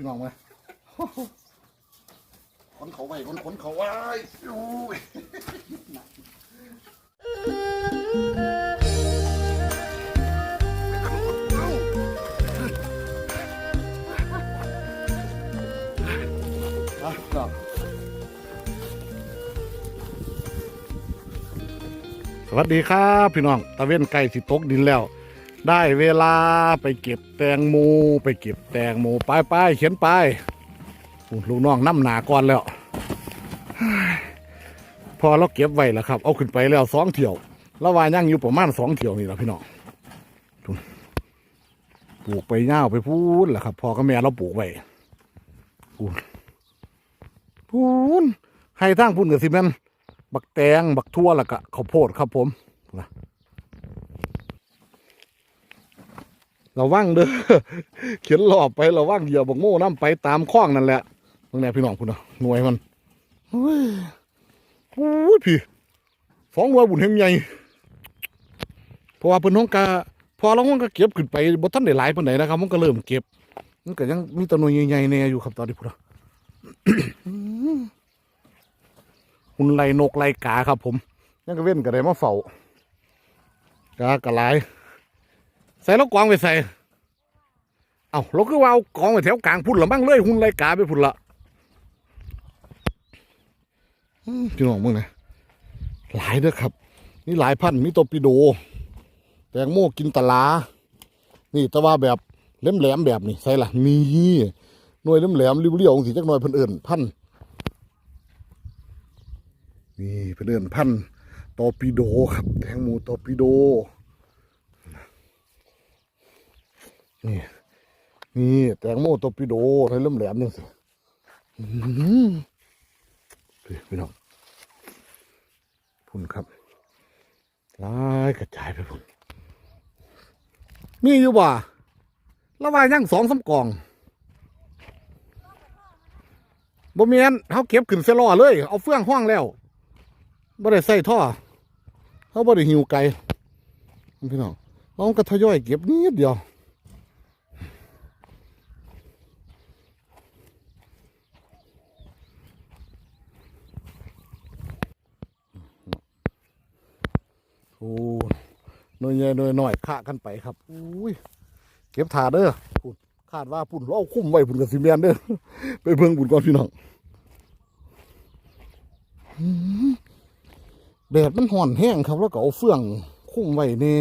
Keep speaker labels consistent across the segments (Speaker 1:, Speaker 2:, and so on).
Speaker 1: พี่น้องไหมขนเขาไว้ขนขนเขาไว้โอ้ยอะครับ สวัสดีครับ พี่น้องตะเว้นไก่สิตกดินแล้ว ได้เวลาไปเก็บแตงโมไปเก็บแตงโมไปไปเขียนไปลูกน้องน้ำหนาก่อนแล้ว พอเราเก็บไว้แล้วครับ เอาขึ้นไปแล้วสองเที่ยวแล้ววายังอยู่ประมาณสองเที่ยวนี่แหละพี่น้องปลูกไปเง่าไปพูนแหละครับ พอกับแม่เราปลูกไว้พูนพูนให้ทางพูนกับสิแมนบักแตงบักทั่วแล้วก็ข้าวโพดครับผมนะ ระวังเด้อเขียนหลอบไประวังเหยียบบักโม่น้ำไปตามคล้องนั่นแหละตรงนี้พี่น้องคุณนะหน่วยมันเฮ้ยโอ้ยพี่สองหน่วยบุญเฮงใหญ่เพราะว่าเพิ่นห้องกาพอเราห้องก็เก็บขึ้นไปบ่ทันได้หลายปานใดนนะครับมันก็เริ่มเก็บมันก็ยังมีตัวหน่วยใหญ่ๆแน่อยู่ครับตอนนี้พุ่นนะหุ่นไลนกไลกาครับ ผมยังก็เว้นก็ได้มาเฝ้ากากระไร ส่แล้วกองไปใส่ เอาเราคือว่าเอากองไปแถวกลางพุ่นละมั่งเลยหุ่นไลกาไปพุ่นละพี่น้องมึงนะหลายเด้อครับ นี่หลายพันธุ์มีตัวปิโด แตงโมกินตะลา นี่แต่ว่าแบบแหลมๆแบบนี้ใส่ละนี่หน่วยแหลมๆเรียวๆสิจักหน่อยเพิ่นเอิ่นพันธุ์นี่เพื่อนพันธุ์ตอปิโดครับ แตงโมตอปิโด นี่นี่แตงโมตอร์ปิโดอะไรเริ่มแหลมๆนี่สิพี่น้องพุ่นครับลายกระจายไปพุ่นมีอยู่บ่ละวายยังสองสามกล่องบ่เมียนเขาเก็บขึ้นเซลอเลย เอาเฟื่องห้องแล้วบ่ได้ใส่ท่อเขาบ่ได้หิวไก่พี่น้องเราก็ทยอยเก็บนิดเดียว โอ้หน่วยใหญ่หน่วยน้อยฆ่ากันไปครับอุ้ยเก็บถาเด้อพุ่นคาดว่าปุ่นเราคุ้มไว้ปุ่นกับซีเมนเด้อไปเบิ่งปุ่นก่อนพี่น้องแดดมันห่อนแห้งครับ แล้วก็เอาเฟื่องคุ้มไว้เน่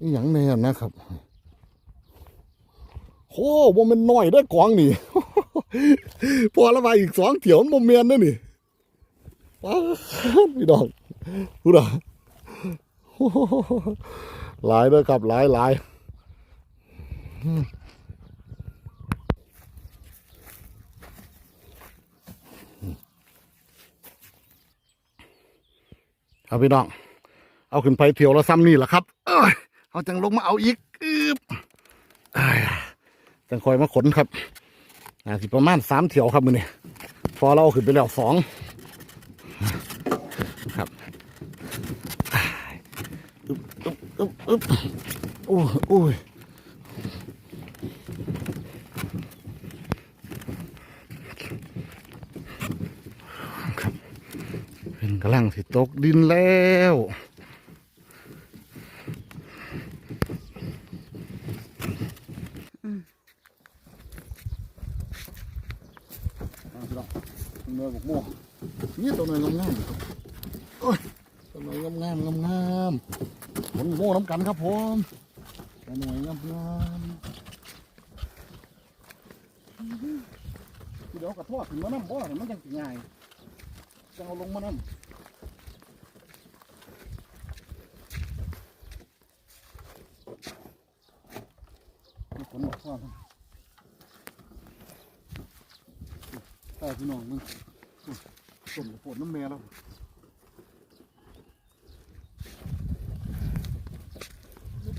Speaker 1: นี่อย่างแน่นะครับโอ้โมเมนน้อยได้อกองนี่พอละมาอีกสองเถียวโมเมนนั่นนี่ว้าวพี่ดอกพูดอะ หลายเด้อครับหลายหลายเอาพี่น้อง เอาขึ้นไปเที่ยวแล้วซ้ำนี่แหละครับเอ้ยเอาจังลงมาเอาอีกอึบอ้ายจังคอยมาขนครับอ่าสิประมาณสามเที่ยวครับมือนี่พอเราเอาขึ้นไปแล้วสองครับอ้ายอึบ อึบอึบอึบโอ้โอ้ยครับเป็นกำลังสิตกดินแล้วเนื้อหมกม่วงนี่ตัวหน่อยงามๆครับโอ้ยตัวหน่อย งามงามงามผลโม่น้ำกันครับผมตัวหน่อยงามงามเดี๋ยวกระทอดขึ้นมาน้ำบ่อมันจังสิง่ายจะเอาลงมาน้ำนี่ผลบอกทอดนะแต่พี่น้องมึงอุ้ยต้มกับปวดน้ำแม่แล้ว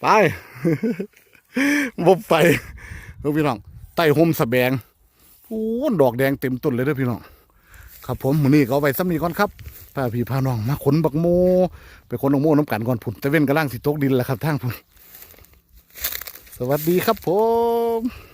Speaker 1: ไปบบไปเออพี่น้องใต้ห่มสะแบงโอ้ดอกแดงเต็มต้นเลยเด้อพี่น้อง ครับผมมือนี้เขาไปซ้ำนี้ก่อนครับพาพี่พาน้องมาขนบักโม ไปขนบักโมน้ำกันก่อนผุนตะเว้นกระล่างสิตกดินแล้วครับทางพุ่นสวัสดีครับผม